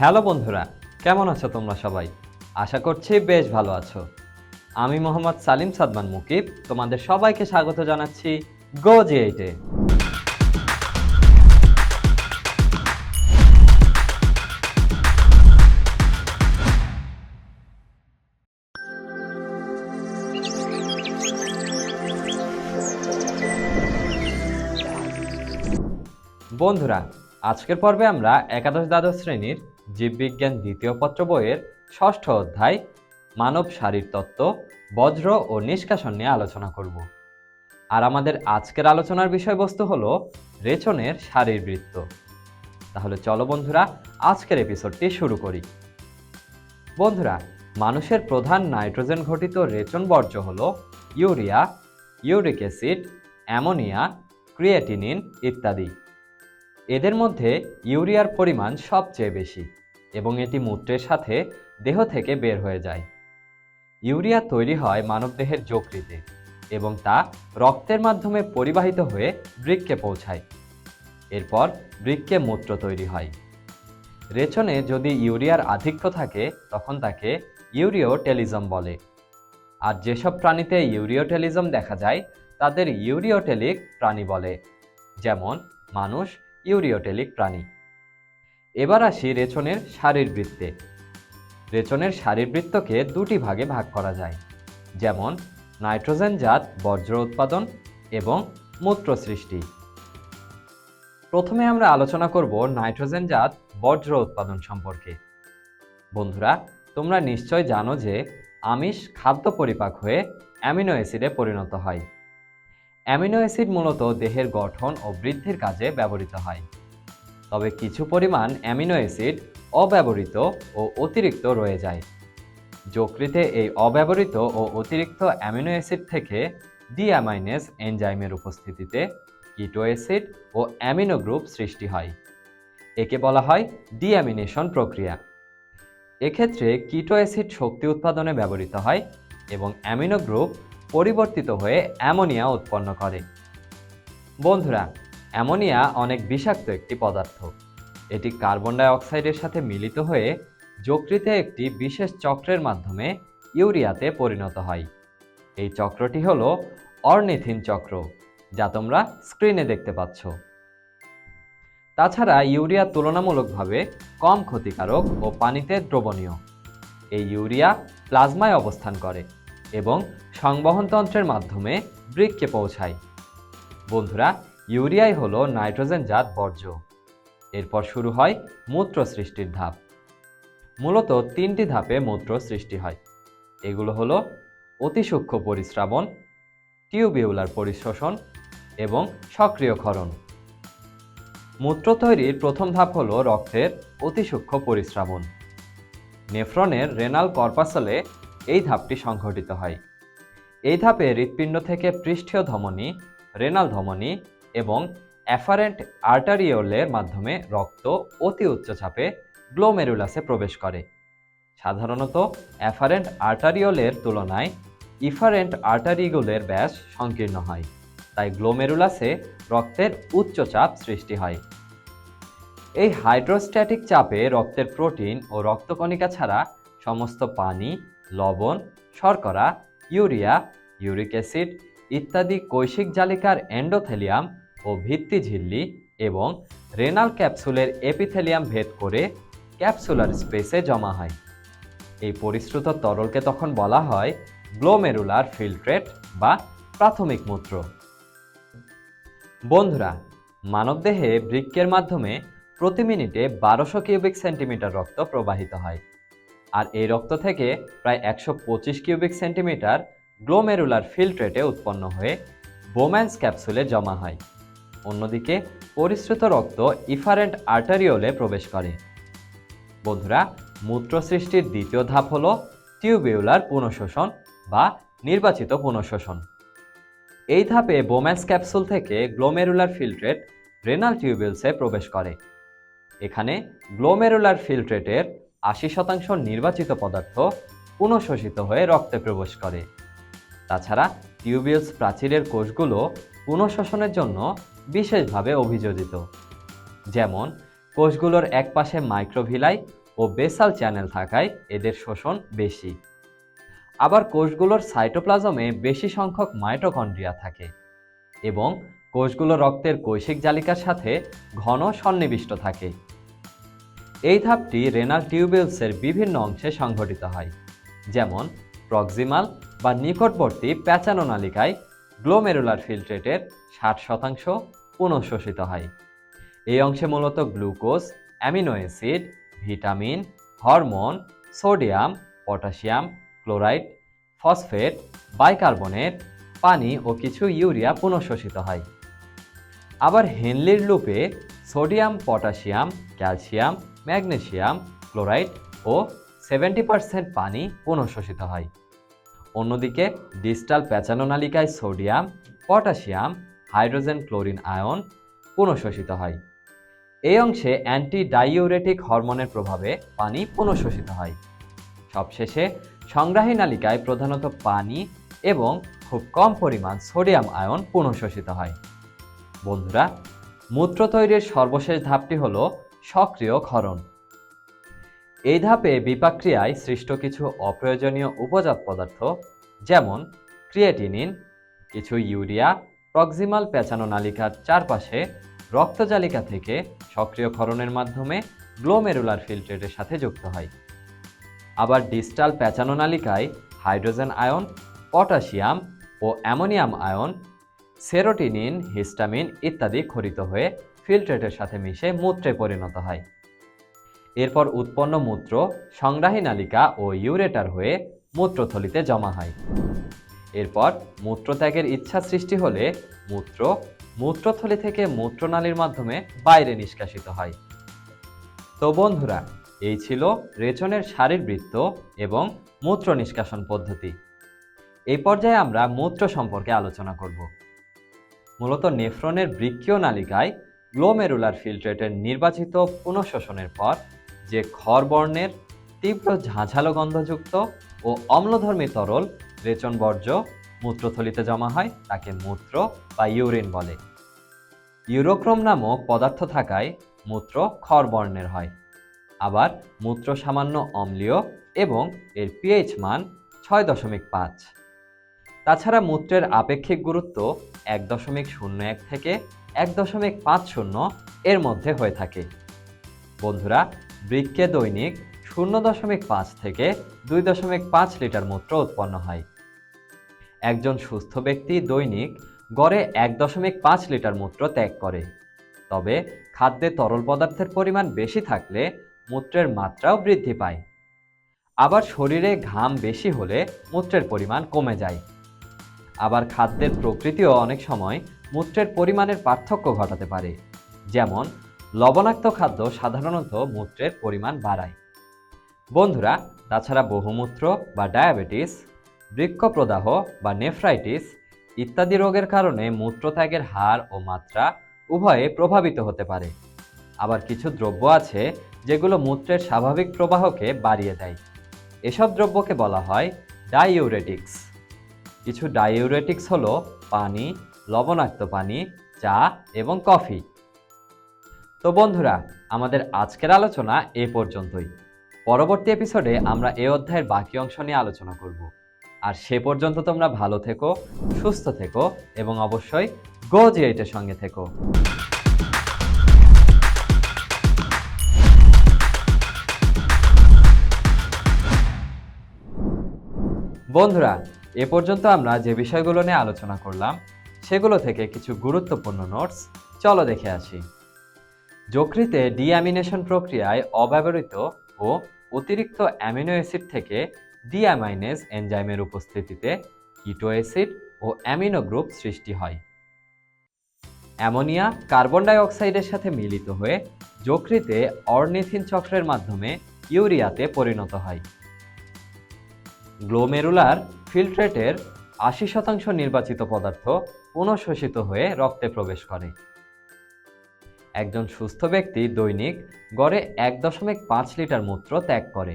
Hello বন্ধুরা, কেমন আছো তোমরা সবাই? আশা করছি বেশ ভালো আছো। আমি মোহাম্মদ সালিম সাদমান মুকিব, তোমাদের সবাইকে স্বাগত জানাচ্ছি গো জি এইটে বন্ধুরা, আজকের পর্বে আমরা একাদশ দ্বাদশ শ্রেণির জীববিজ্ঞান দ্বিতীয় পত্র বইয়ের ষষ্ঠ অধ্যায়, মানব শারীর তত্ত্ব, বজ্র ও নিষ্কাশন নিয়ে আলোচনা করব। আর আমাদের আজকের আলোচনার বিষয়বস্তু হলো রেচনের শারীরবৃত্ত। তাহলে চলো বন্ধুরা, আজকের এপিসোডটি শুরু করি। বন্ধুরা, মানুষের প্রধান নাইট্রোজেন ঘটিত রেচন বর্জ্য হল urea, uric acid, ammonia, creatinine ইত্যাদি। এদের মধ্যে ইউরিয়ার পরিমাণ সবচেয়ে বেশি। এবং এটি মূত্রের সাথে দেহ থেকে বের হয়ে যায়। ইউরিয়া তৈরি হয় মানবদেহের যকৃতে এবং তা রক্তের মাধ্যমে পরিবাহিত হয়ে বৃক্কে পৌঁছায়। এরপর বৃক্কে মূত্র তৈরি হয়। রেচনে যদি ইউরিয়ার আধিক্য থাকে, তখন তাকে ইউরিওটেলিজম বলে। আর যেসব প্রাণীতে ইউরিওটেলিজম দেখা যায়, তাদের ইউরিওটেলিক প্রাণী বলে। যেমন মানুষ ইউরিওটেলিক প্রাণী। এবার আসি রেচনের শারীরবৃত্তে। রেচনের শারীরবৃত্তকে দুটি ভাগে ভাগ করা যায়, যেমন নাইট্রোজেনজাত বজ্র উৎপাদন এবং মূত্র সৃষ্টি। প্রথমে আমরা আলোচনা করব নাইট্রোজেনজাত বজ্র উৎপাদন সম্পর্কে। বন্ধুরা, তোমরা নিশ্চয় জানো যে আমিষ খাদ্য পরিপাক হয়ে অ্যামিনো অ্যাসিডে পরিণত হয়। অ্যামিনো অ্যাসিড মূলত দেহের গঠন ও বৃদ্ধির কাজে ব্যবহৃত হয়। তবে কিছু পরিমাণ অ্যামিনো অ্যাসিড অব্যবহৃত ও অতিরিক্ত রয়ে যায়। যকৃতে এই অব্যবহৃত ও অতিরিক্ত অ্যামিনো অ্যাসিড থেকে ডিঅ্যামাইনেস এনজাইমের উপস্থিতিতে কিটো অ্যাসিড ও অ্যামিনো গ্রুপ সৃষ্টি হয়। একে বলা হয় ডিঅ্যামিনেশন প্রক্রিয়া। এক্ষেত্রে কিটো অ্যাসিড শক্তি উৎপাদনে ব্যবহৃত হয় এবং অ্যামিনো গ্রুপ পরিবর্তিত হয়ে অ্যামোনিয়া উৎপন্ন করে। বন্ধুরা অ্যামোনিয়া অনেক বিষাক্ত একটি পদার্থ। এটি কার্বন ডাই অক্সাইডের সাথে মিলিত হয়ে যকৃতে একটি বিশেষ চক্রের মাধ্যমে ইউরিয়াতে পরিণত হয়। এই চক্রটি হল অর্নিথিন চক্র, যা তোমরা স্ক্রিনে দেখতে পাচ্ছ। তাছাড়া ইউরিয়া তুলনামূলকভাবে কম ক্ষতিকারক ও পানিতে দ্রবণীয়। এই ইউরিয়া প্লাজমায় অবস্থান করে এবং সংবহনতন্ত্রের মাধ্যমে বৃক্কে পৌঁছায়। বন্ধুরা ইউরিয়াই হলো নাইট্রোজেনজাত বর্জ্য। এরপর শুরু হয় মূত্র সৃষ্টির ধাপ। মূলত তিনটি ধাপে মূত্র সৃষ্টি হয়। এগুলো হলো অতি সূক্ষ্ম পরিস্রাবণ টিউবিউলার পরিশোষণ এবং সক্রিয় ক্ষরণ মূত্র তৈরির প্রথম ধাপ হলো রক্তের অতি সূক্ষ্ম পরিস্রাবণ নেফ্রনের রেনাল কর্পাসলে এই ধাপটি সংঘটিত হয়। এই ধাপে হৃৎপিণ্ড থেকে পৃষ্ঠীয় ধমনী, রেনাল ধমনী এবং অ্যাফারেন্ট আর্টারিওলের মাধ্যমে রক্ত অতি উচ্চ চাপে গ্লোমেরুলাসে প্রবেশ করে। সাধারণত অ্যাফারেন্ট আর্টারিওলের তুলনায় ইফারেন্ট আর্টারিগুলের ব্যাস সংকীর্ণ হয়, তাই গ্লোমেরুলাসে রক্তের উচ্চ চাপ সৃষ্টি হয়। এই হাইড্রোস্ট্যাটিক চাপে রক্তের প্রোটিন ও রক্তকণিকা ছাড়া সমস্ত পানি, লবণ, শর্করা ইউরিয়া ইউরিক অ্যাসিড ইত্যাদি কৈশিক জালিকার এন্ডোথেলিয়াম ও ভিত্তি ঝিল্লি এবং রেনাল ক্যাপসুলের এপিথেলিয়াম ভেদ করে ক্যাপসুলার স্পেসে জমা হয়। এই পরিশ্রুত তরলকে তখন বলা হয় গ্লোমেরুলার ফিল্ট্রেট বা প্রাথমিক মূত্র। বন্ধুরা, মানবদেহে বৃক্কের মাধ্যমে প্রতি মিনিটে বারোশো কিউবিক সেন্টিমিটার রক্ত প্রবাহিত হয়। আর এই রক্ত থেকে প্রায় একশো পঁচিশ কিউবিক সেন্টিমিটার গ্লোমেরুলার ফিল্ট্রেটে উৎপন্ন হয়ে বোম্যান্স ক্যাপসুলে জমা হয়। অন্যদিকে পরিশ্রুত রক্ত ইফারেন্ট আর্টারিওলে প্রবেশ করে। বন্ধুরা মূত্র সৃষ্টির দ্বিতীয় ধাপ হল টিউবিউলার পুনঃশোষণ বা নির্বাচিত পুনঃশোষণ। এই ধাপে বোম্যান্স ক্যাপসুল থেকে গ্লোমেরুলার ফিল্ট্রেট রেনাল টিউবিলসে প্রবেশ করে। এখানে গ্লোমেরুলার ফিল্ট্রেটের আশি শতাংশ নির্বাচিত পদার্থ পুনঃশোষিত হয়ে রক্তে প্রবেশ করে। তাছাড়া টিউবিলস প্রাচীরের কোষগুলো পুনঃশোষণের জন্য বিশেষভাবে অভিযোজিত। যেমন, কোষগুলোর একপাশে মাইক্রোভিলাই ও বেসাল চ্যানেল থাকায় এদের শোষণ বেশি। আবার কোষগুলোর সাইটোপ্লাজমে বেশি সংখ্যক মাইটোকন্ড্রিয়া থাকে এবং কোষগুলো রক্তের কৈশিক জালিকার সাথে ঘন সন্নিবিষ্ট থাকে। এই ধাপটি রেনাল টিউবেলসের বিভিন্ন অংশে সংঘটিত হয়, যেমন প্রক্সিমাল বা নিকটবর্তী প্যাচানো নালিকায় গ্লোমেরুলার ফিল্ট্রেটের ষাট শতাংশ পুনঃশোষিত হয়। এই অংশে মূলত glucose, amino acid, vitamin, hormone, sodium, potassium, chloride, phosphate, bicarbonate, পানি ও কিছু ইউরিয়া পুনঃশোষিত হয়। আবার হেনলির লুপে sodium, potassium, calcium magnesium chloride ও সেভেন্টি পার্সেন্ট পানি পুনঃশোষিত হয়। অন্যদিকে distal নালিকায় sodium, potassium, hydrogen chlorine ion পুনঃশোষিত হয়। এই অংশে অ্যান্টি ডাইউরেটিক হরমোনের প্রভাবে পানি পুনঃশোষিত হয়। সবশেষে সংগ্রাহী নালিকায় প্রধানত পানি এবং খুব কম পরিমাণ সোডিয়াম আয়ন পুনঃশোষিত হয়। বন্ধুরা, মূত্র তৈরির সর্বশেষ ধাপটি হল সক্রিয় ক্ষরণ। এই ধাপে বিপাক্রিয়ায় সৃষ্ট কিছু অপ্রয়োজনীয় উপজাত পদার্থ, যেমন ক্রিয়েটিনিন, কিছু ইউরিয়া, প্রক্সিমাল পেঁচানো নালিকার চারপাশে রক্তজালিকা থেকে সক্রিয় ক্ষরণের মাধ্যমে গ্লোমেরুলার ফিল্ট্রেটের সাথে যুক্ত হয়। আবার ডিস্টাল পেঁচানো নালিকায় হাইড্রোজেন আয়ন পটাশিয়াম ও অ্যামোনিয়াম আয়ন সেরোটিনিন হিস্টামিন ইত্যাদি খরিত হয়ে ফিল্ট্রেটের সাথে মিশে মূত্রে পরিণত হয়। এরপর উৎপন্ন মূত্র সংগ্রাহী নালিকা ও ইউরেটার হয়ে মূত্রথলিতে জমা হয়। এরপর মূত্রত্যাগের ইচ্ছা সৃষ্টি হলে মূত্র মূত্রথলি থেকে মূত্রনালীর মাধ্যমে বাইরে নিষ্কাশিত হয়। তো বন্ধুরা, এই ছিল রেচনের শারীরবৃত্ত এবং মূত্র নিষ্কাশন পদ্ধতি। এই পর্যায়ে আমরা মূত্র সম্পর্কে আলোচনা করব। মূলত নেফ্রনের বৃক্ষীয় নালিকায় গ্লোমেরুলার ফিল্ট্রেটের নির্বাচিত পুনঃশোষণের পর যে খর বর্ণের তীব্র ঝাঁঝালো গন্ধযুক্ত ও অম্লধর্মী তরল রেচন বর্জ্য মূত্রথলিতে জমা হয়, তাকে মূত্র বা ইউরিন বলে। ইউরোক্রোম নামক পদার্থ থাকায় মূত্র খর বর্ণের হয়। আবার মূত্র সামান্য অম্লীয় এবং এর পিএইচ মান ছয় দশমিক পাঁচ। তাছাড়া মূত্রের আপেক্ষিক গুরুত্ব এক দশমিক শূন্য এক থেকে এক দশমিক পাঁচ শূন্য এর মধ্যে হয়ে থাকে। বন্ধুরা বৃক্ষে দৈনিক শূন্য দশমিক পাঁচ থেকে দুই দশমিক পাঁচ লিটার মূত্র উৎপন্ন হয়। একজন সুস্থ ব্যক্তি দৈনিক গড়ে এক দশমিক পাঁচ লিটার মূত্র ত্যাগ করে। তবে খাদ্যে তরল পদার্থের পরিমাণ বেশি থাকলে মূত্রের মাত্রাও বৃদ্ধি পায়। আবার শরীরে ঘাম বেশি হলে মূত্রের পরিমাণ কমে যায়। আবার খাদ্যের প্রকৃতিও অনেক সময় মূত্রের পরিমাণের পার্থক্য ঘটাতে পারে। যেমন লবণাক্ত খাদ্য সাধারণত মূত্রের পরিমাণ বাড়ায়। বন্ধুরা, তাছাড়া বহুমূত্র বা ডায়াবেটিস বৃক্কপ্রদাহ বা নেফ্রাইটিস ইত্যাদি রোগের কারণে মূত্রত্যাগের হার ও মাত্রা উভয়ে প্রভাবিত হতে পারে। আবার কিছু দ্রব্য আছে যেগুলো মূত্রের স্বাভাবিক প্রবাহকে বাড়িয়ে দেয়। এসব দ্রব্যকে বলা হয় ডাইউরেটিক্স। কিছু ডাইউরেটিক্স হলো পানি, লবণাক্ত পানি, চা এবং কফি। তো বন্ধুরা, আমাদের আজকের আলোচনা এ পর্যন্তই। পরবর্তী এপিসোডে আমরা এ অধ্যায়ের বাকি অংশ নিয়ে আলোচনা করব। আর সে পর্যন্ত তোমরা ভালো থেকো, সুস্থ থেকো এবং অবশ্যই গো জিএইটের সঙ্গে থেকো। বন্ধুরা, এ পর্যন্ত আমরা যে বিষয়গুলো নিয়ে আলোচনা করলাম, সেগুলো থেকে কিছু গুরুত্বপূর্ণ নোটস চলো দেখে আসি। যকৃতে ডিঅ্যামিনেশন প্রক্রিয়ায় অব্যবহৃত ও অতিরিক্ত অ্যামিনো অ্যাসিড থেকে ডিঅ্যামাইনেজ এনজাইমের উপস্থিতিতে কিটো অ্যাসিড ও অ্যামিনো গ্রুপ সৃষ্টি হয়। অ্যামোনিয়া কার্বন ডাই অক্সাইডের সাথে মিলিত হয়ে যকৃতে অর্নিথিন চক্রের মাধ্যমে ইউরিয়াতে পরিণত হয়। গ্লোমেরুলার ফিল্ট্রেটের আশি শতাংশ নির্বাচিত পদার্থ পুনঃশোষিত হয়ে রক্তে প্রবেশ করে। একজন সুস্থ ব্যক্তি দৈনিক গড়ে এক দশমিক পাঁচ লিটার মূত্র ত্যাগ করে।